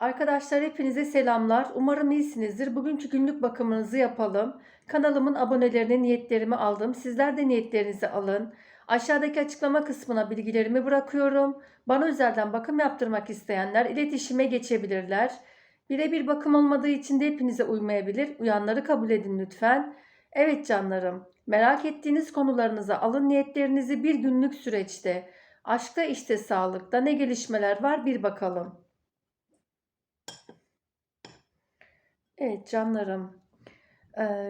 Arkadaşlar hepinize selamlar. Umarım iyisinizdir. Bugünkü günlük bakımınızı yapalım. Kanalımın abonelerine niyetlerimi aldım. Sizler de niyetlerinizi alın. Aşağıdaki açıklama kısmına bilgilerimi bırakıyorum. Bana özelden bakım yaptırmak isteyenler iletişime geçebilirler. Birebir bakım olmadığı için de hepinize uymayabilir. Uyanları kabul edin lütfen. Evet canlarım, merak ettiğiniz konularınıza alın niyetlerinizi bir günlük süreçte. Aşkta işte sağlıkta ne gelişmeler var bir bakalım. Evet canlarım.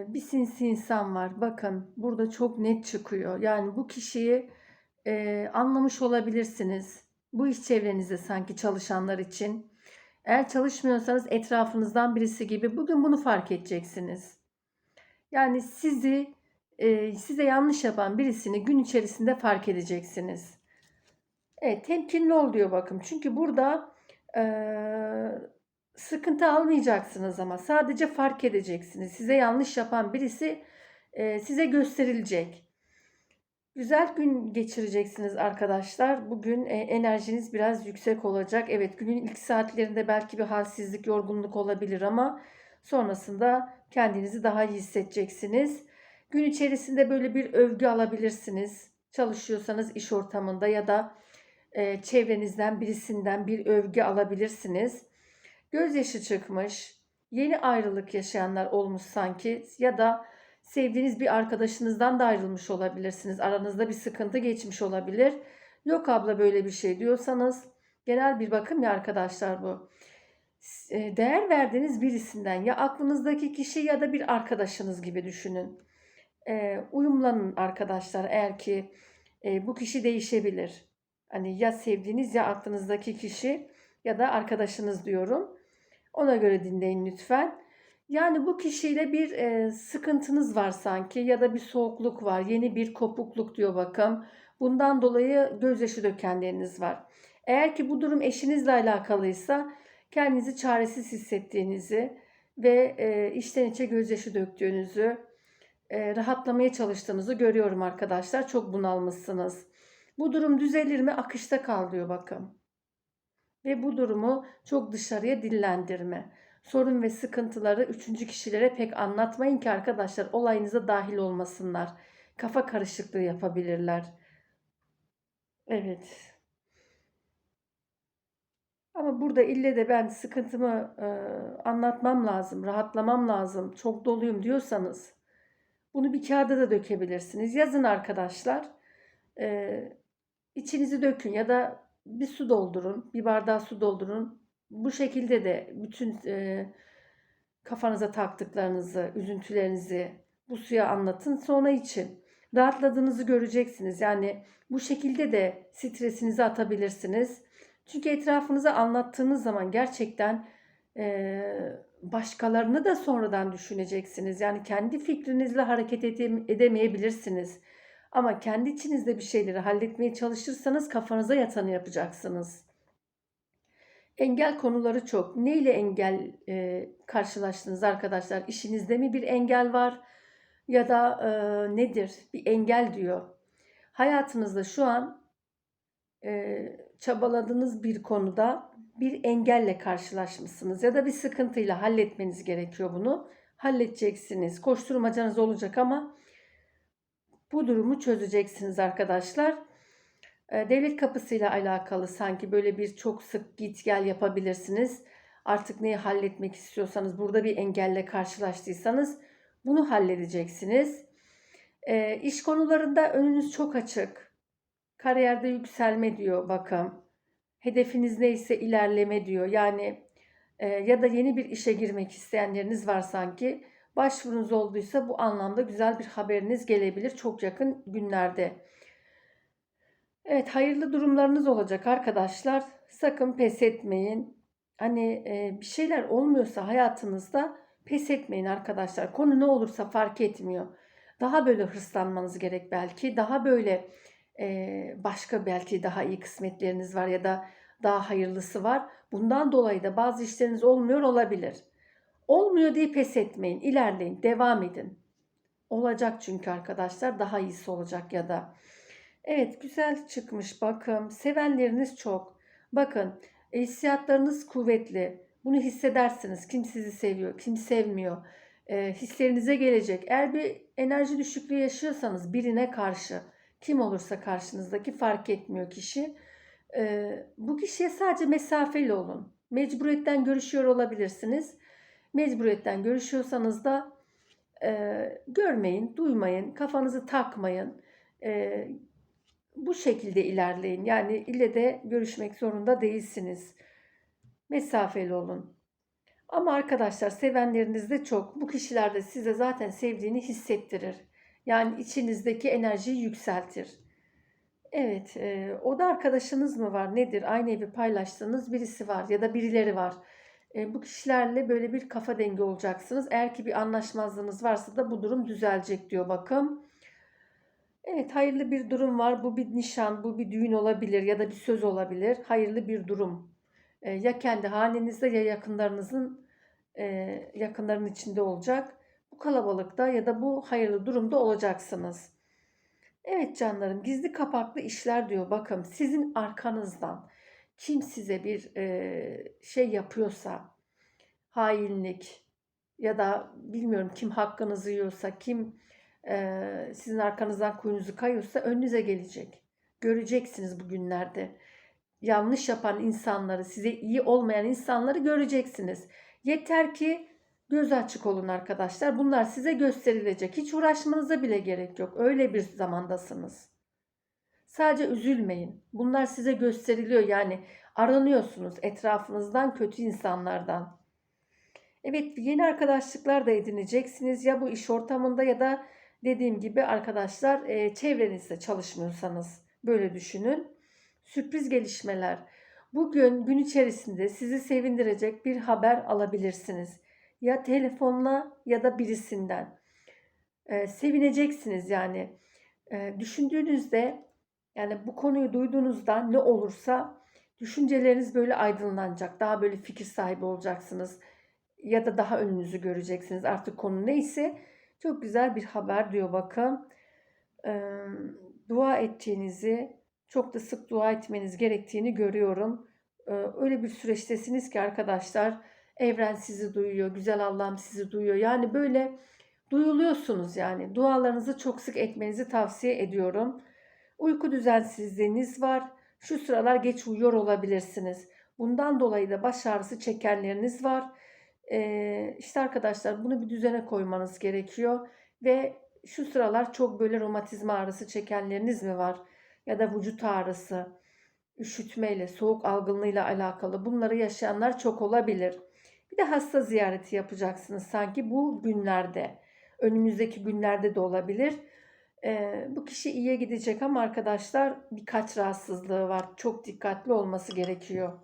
Bir sinsi insan var. Bakın burada çok net çıkıyor. Yani bu kişiyi e, anlamış olabilirsiniz. Bu iş çevrenizde sanki çalışanlar için. Eğer çalışmıyorsanız etrafınızdan birisi gibi bugün bunu fark edeceksiniz. Yani sizi e, size yanlış yapan birisini gün içerisinde fark edeceksiniz. Evet temkinli ol diyor bakın. Çünkü burada e, sıkıntı almayacaksınız ama sadece fark edeceksiniz. Size yanlış yapan birisi e, size gösterilecek. Güzel gün geçireceksiniz arkadaşlar. Bugün e, enerjiniz biraz yüksek olacak. Evet günün ilk saatlerinde belki bir halsizlik, yorgunluk olabilir ama sonrasında kendinizi daha iyi hissedeceksiniz. Gün içerisinde böyle bir övgü alabilirsiniz. Çalışıyorsanız iş ortamında ya da e, çevrenizden birisinden bir övgü alabilirsiniz. Gözyaşı çıkmış, yeni ayrılık yaşayanlar olmuş sanki ya da sevdiğiniz bir arkadaşınızdan da ayrılmış olabilirsiniz. Aranızda bir sıkıntı geçmiş olabilir. Yok abla böyle bir şey diyorsanız genel bir bakım ya arkadaşlar bu. E, Değer verdiğiniz birisinden ya aklınızdaki kişi ya da bir arkadaşınız gibi düşünün. E, uyumlanın arkadaşlar eğer ki e, bu kişi değişebilir. Hani ya sevdiğiniz ya aklınızdaki kişi ya da arkadaşınız diyorum. Ona göre dinleyin lütfen. Yani bu kişiyle bir e, sıkıntınız var sanki ya da bir soğukluk var, yeni bir kopukluk diyor bakın. Bundan dolayı gözyaşı dökenleriniz var. Eğer ki bu durum eşinizle alakalıysa kendinizi çaresiz hissettiğinizi ve e, içten içe gözyaşı döktüğünüzü, e, rahatlamaya çalıştığınızı görüyorum arkadaşlar. Çok bunalmışsınız. Bu durum düzelir mi? Akışta kal diyor bakın. Ve bu durumu çok dışarıya dillendirme. Sorun ve sıkıntıları üçüncü kişilere pek anlatmayın ki arkadaşlar olayınıza dahil olmasınlar. Kafa karışıklığı yapabilirler. Evet. Ama burada ille de ben sıkıntımı e, anlatmam lazım, rahatlamam lazım, çok doluyum diyorsanız bunu bir kağıda da dökebilirsiniz. Yazın arkadaşlar. E, içinizi dökün ya da bir su doldurun, bir bardağı su doldurun. Bu şekilde de bütün e, kafanıza taktıklarınızı, üzüntülerinizi bu suya anlatın. Sonra için rahatladığınızı göreceksiniz. Yani bu şekilde de stresinizi atabilirsiniz. Çünkü etrafınıza anlattığınız zaman gerçekten e, başkalarını da sonradan düşüneceksiniz. Yani kendi fikrinizle hareket edemeyebilirsiniz. Ama kendi içinizde bir şeyleri halletmeye çalışırsanız kafanıza yatanı yapacaksınız. Engel konuları çok. Ne ile engel e, karşılaştınız arkadaşlar? İşinizde mi bir engel var? Ya da e, nedir? Bir engel diyor. Hayatınızda şu an e, çabaladığınız bir konuda bir engelle karşılaşmışsınız ya da bir sıkıntıyla halletmeniz gerekiyor bunu. Halledeceksiniz. Koşturmacanız olacak ama bu durumu çözeceksiniz arkadaşlar. Ee, devlet kapısıyla alakalı sanki böyle bir çok sık git gel yapabilirsiniz. Artık neyi halletmek istiyorsanız burada bir engelle karşılaştıysanız bunu halledeceksiniz. E, iş konularında önünüz çok açık. Kariyerde yükselme diyor bakın. Hedefiniz neyse ilerleme diyor. Yani e, ya da yeni bir işe girmek isteyenleriniz var sanki. Başvurunuz olduysa bu anlamda güzel bir haberiniz gelebilir çok yakın günlerde. Evet hayırlı durumlarınız olacak arkadaşlar. Sakın pes etmeyin. Hani e, bir şeyler olmuyorsa hayatınızda pes etmeyin arkadaşlar. Konu ne olursa fark etmiyor. Daha böyle hırslanmanız gerek belki. Daha böyle e, başka belki daha iyi kısmetleriniz var ya da daha hayırlısı var. Bundan dolayı da bazı işleriniz olmuyor olabilir. Olmuyor diye pes etmeyin. İlerleyin, devam edin. Olacak çünkü arkadaşlar daha iyisi olacak ya da. Evet güzel çıkmış bakın. Sevenleriniz çok. Bakın hissiyatlarınız kuvvetli. Bunu hissedersiniz. Kim sizi seviyor, kim sevmiyor. E, hislerinize gelecek. Eğer bir enerji düşüklüğü yaşıyorsanız birine karşı kim olursa karşınızdaki fark etmiyor kişi. E, bu kişiye sadece mesafeli olun. Mecburiyetten görüşüyor olabilirsiniz. Mecburiyetten görüşüyorsanız da e, görmeyin, duymayın, kafanızı takmayın. E, bu şekilde ilerleyin. Yani ille de görüşmek zorunda değilsiniz. Mesafeli olun. Ama arkadaşlar sevenleriniz de çok. Bu kişiler de size zaten sevdiğini hissettirir. Yani içinizdeki enerjiyi yükseltir. Evet, e, o da arkadaşınız mı var? Nedir? Aynı evi paylaştığınız birisi var ya da birileri var. Bu kişilerle böyle bir kafa dengi olacaksınız. Eğer ki bir anlaşmazlığınız varsa da bu durum düzelecek diyor bakın. Evet, hayırlı bir durum var. Bu bir nişan, bu bir düğün olabilir ya da bir söz olabilir. Hayırlı bir durum. Ya kendi hanenizde ya yakınlarınızın yakınların içinde olacak. Bu kalabalıkta ya da bu hayırlı durumda olacaksınız. Evet canlarım gizli kapaklı işler diyor. Bakın sizin arkanızdan kim size bir e, şey yapıyorsa hainlik ya da bilmiyorum kim hakkınızı yiyorsa kim e, sizin arkanızdan kuyunuzu kayıyorsa önünüze gelecek. Göreceksiniz bugünlerde. Yanlış yapan insanları, size iyi olmayan insanları göreceksiniz. Yeter ki göz açık olun arkadaşlar. Bunlar size gösterilecek. Hiç uğraşmanıza bile gerek yok. Öyle bir zamandasınız. Sadece üzülmeyin. Bunlar size gösteriliyor. Yani aranıyorsunuz etrafınızdan kötü insanlardan. Evet yeni arkadaşlıklar da edineceksiniz. Ya bu iş ortamında ya da dediğim gibi arkadaşlar e, çevrenizde çalışmıyorsanız böyle düşünün. Sürpriz gelişmeler. Bugün gün içerisinde sizi sevindirecek bir haber alabilirsiniz. Ya telefonla ya da birisinden. E, sevineceksiniz yani. E, düşündüğünüzde yani bu konuyu duyduğunuzda ne olursa düşünceleriniz böyle aydınlanacak. Daha böyle fikir sahibi olacaksınız. Ya da daha önünüzü göreceksiniz. Artık konu neyse çok güzel bir haber diyor bakın. E, dua ettiğinizi, çok da sık dua etmeniz gerektiğini görüyorum. E, öyle bir süreçtesiniz ki arkadaşlar evren sizi duyuyor, güzel Allah'ım sizi duyuyor. Yani böyle duyuluyorsunuz yani. Dualarınızı çok sık etmenizi tavsiye ediyorum. Uyku düzensizliğiniz var. Şu sıralar geç uyuyor olabilirsiniz. Bundan dolayı da baş ağrısı çekenleriniz var. Ee, işte arkadaşlar bunu bir düzene koymanız gerekiyor. Ve şu sıralar çok böyle romatizma ağrısı çekenleriniz mi var? Ya da vücut ağrısı, üşütmeyle, soğuk algınlığıyla alakalı bunları yaşayanlar çok olabilir. Bir de hasta ziyareti yapacaksınız sanki bu günlerde. Önümüzdeki günlerde de olabilir. Ee, bu kişi iyiye gidecek ama arkadaşlar birkaç rahatsızlığı var. Çok dikkatli olması gerekiyor.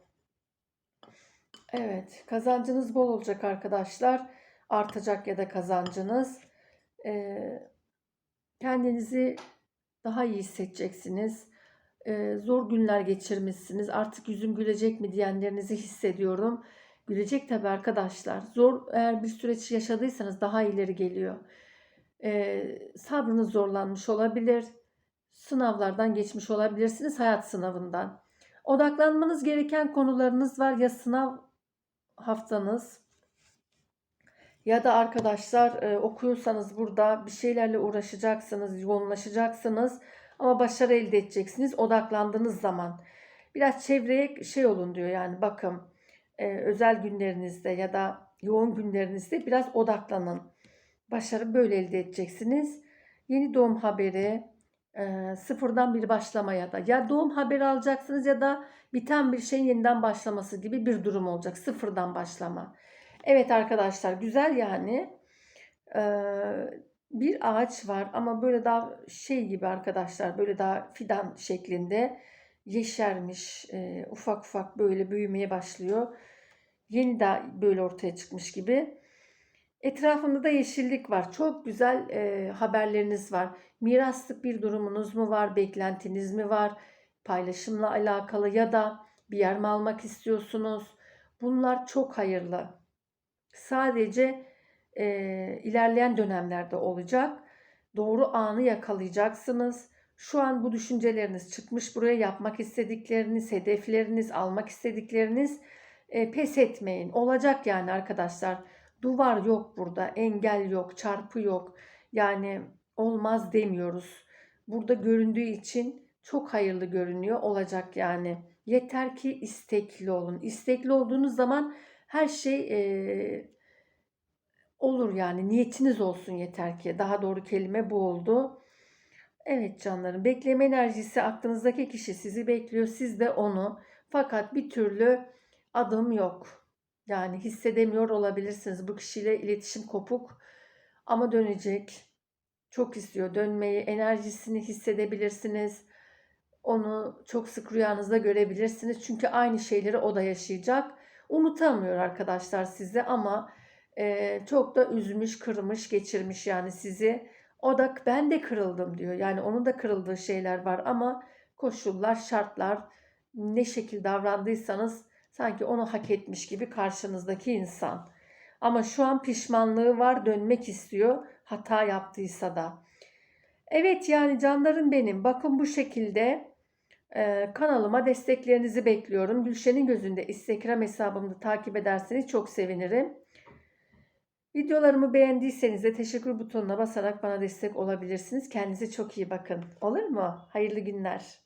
Evet, kazancınız bol olacak arkadaşlar. Artacak ya da kazancınız. Ee, kendinizi daha iyi hissedeceksiniz. Ee, zor günler geçirmişsiniz. Artık yüzüm gülecek mi diyenlerinizi hissediyorum. Gülecek tabii arkadaşlar. Zor eğer bir süreç yaşadıysanız daha ileri geliyor. Ee, sabrınız zorlanmış olabilir. Sınavlardan geçmiş olabilirsiniz hayat sınavından. Odaklanmanız gereken konularınız var ya sınav haftanız ya da arkadaşlar e, okuyorsanız burada bir şeylerle uğraşacaksınız, yoğunlaşacaksınız ama başarı elde edeceksiniz odaklandığınız zaman. Biraz çevreye şey olun diyor yani bakın e, özel günlerinizde ya da yoğun günlerinizde biraz odaklanın. Başarı böyle elde edeceksiniz. Yeni doğum haberi, e, sıfırdan bir başlamaya da ya doğum haberi alacaksınız ya da biten bir şeyin yeniden başlaması gibi bir durum olacak. Sıfırdan başlama. Evet arkadaşlar güzel yani. E, bir ağaç var ama böyle daha şey gibi arkadaşlar böyle daha fidan şeklinde yeşermiş. E, ufak ufak böyle büyümeye başlıyor. Yeni de böyle ortaya çıkmış gibi. Etrafında da yeşillik var. Çok güzel e, haberleriniz var. Miraslık bir durumunuz mu var? Beklentiniz mi var? Paylaşımla alakalı ya da bir yer mi almak istiyorsunuz? Bunlar çok hayırlı. Sadece e, ilerleyen dönemlerde olacak. Doğru anı yakalayacaksınız. Şu an bu düşünceleriniz çıkmış buraya yapmak istedikleriniz, hedefleriniz, almak istedikleriniz E, pes etmeyin. Olacak yani arkadaşlar. Duvar yok burada. Engel yok. Çarpı yok. Yani olmaz demiyoruz. Burada göründüğü için çok hayırlı görünüyor. Olacak yani. Yeter ki istekli olun. İstekli olduğunuz zaman her şey e, olur yani. Niyetiniz olsun yeter ki. Daha doğru kelime bu oldu. Evet canlarım. Bekleme enerjisi aklınızdaki kişi sizi bekliyor. Siz de onu. Fakat bir türlü adım yok. Yani hissedemiyor olabilirsiniz. Bu kişiyle iletişim kopuk ama dönecek. Çok istiyor dönmeyi. Enerjisini hissedebilirsiniz. Onu çok sık rüyanızda görebilirsiniz. Çünkü aynı şeyleri o da yaşayacak. Unutamıyor arkadaşlar sizi ama e, çok da üzmüş, kırmış, geçirmiş yani sizi. O da ben de kırıldım diyor. Yani onun da kırıldığı şeyler var ama koşullar, şartlar ne şekil davrandıysanız sanki onu hak etmiş gibi karşınızdaki insan. Ama şu an pişmanlığı var, dönmek istiyor hata yaptıysa da. Evet yani canlarım benim. Bakın bu şekilde e, kanalıma desteklerinizi bekliyorum. Gülşen'in gözünde Instagram hesabımda takip ederseniz çok sevinirim. Videolarımı beğendiyseniz de teşekkür butonuna basarak bana destek olabilirsiniz. Kendinize çok iyi bakın. Olur mu? Hayırlı günler.